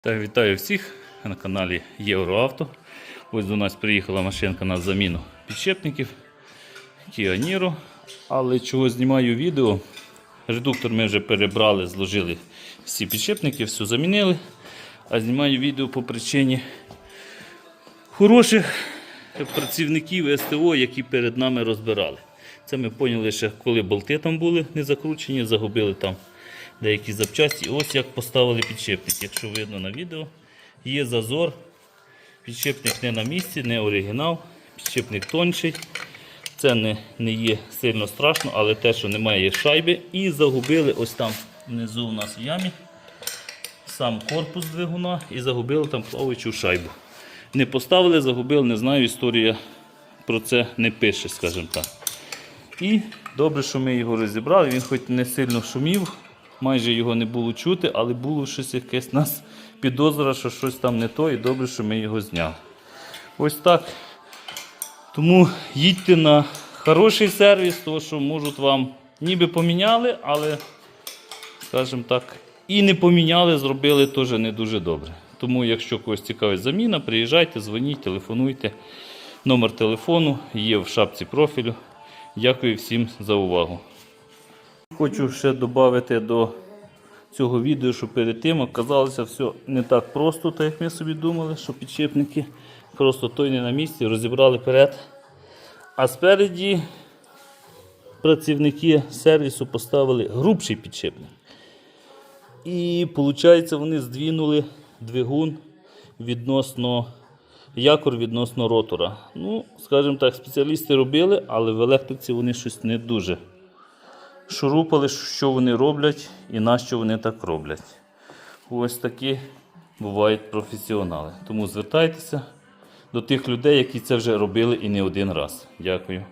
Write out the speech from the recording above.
Так, вітаю всіх на каналі Євроавто. Ось до нас приїхала машинка на заміну підшипників Kia. Але чого знімаю відео? Редуктор ми вже перебрали, зложили всі підшипники, все замінили. А знімаю відео по причині хороших працівників СТО, які перед нами розбирали. Це ми поняли, ще коли болти там були не закручені, загубили там деякі запчасті. Ось як поставили підшипник. Якщо видно на відео, є зазор. Підшипник не на місці, не оригінал, підшипник тонший. Це не, не є сильно страшно, але те, що немає шайби, і загубили ось там внизу у нас в ямі сам корпус двигуна і загубили там плаваючу шайбу. Не поставили, загубили, не знаю, історія про це не пише, скажімо так. І добре, що ми його розібрали. Він хоч не сильно шумів, майже його не було чути, але було щось якесь нас підозра, що щось там не то, і добре, що ми його зняли. Ось так. Тому їдьте на хороший сервіс, тому що можуть вам ніби поміняли, але, скажімо так, і не поміняли, зробили теж не дуже добре. Тому, якщо когось цікавить заміна, приїжджайте, дзвоніть, телефонуйте. Номер телефону є в шапці профілю. Дякую всім за увагу. Хочу ще додати до цього відео, що перед тим оказалося все не так просто, так як ми собі думали, що підшипники просто той не на місці, розібрали перед. А спереді працівники сервісу поставили грубший підшипник. І виходить, вони здвинули двигун відносно якор відносно ротора. Ну, скажімо так, спеціалісти робили, але в електриці вони щось не дуже шурупали, що вони роблять і на що вони так роблять. Ось такі бувають професіонали. Тому звертайтеся до тих людей, які це вже робили і не один раз. Дякую.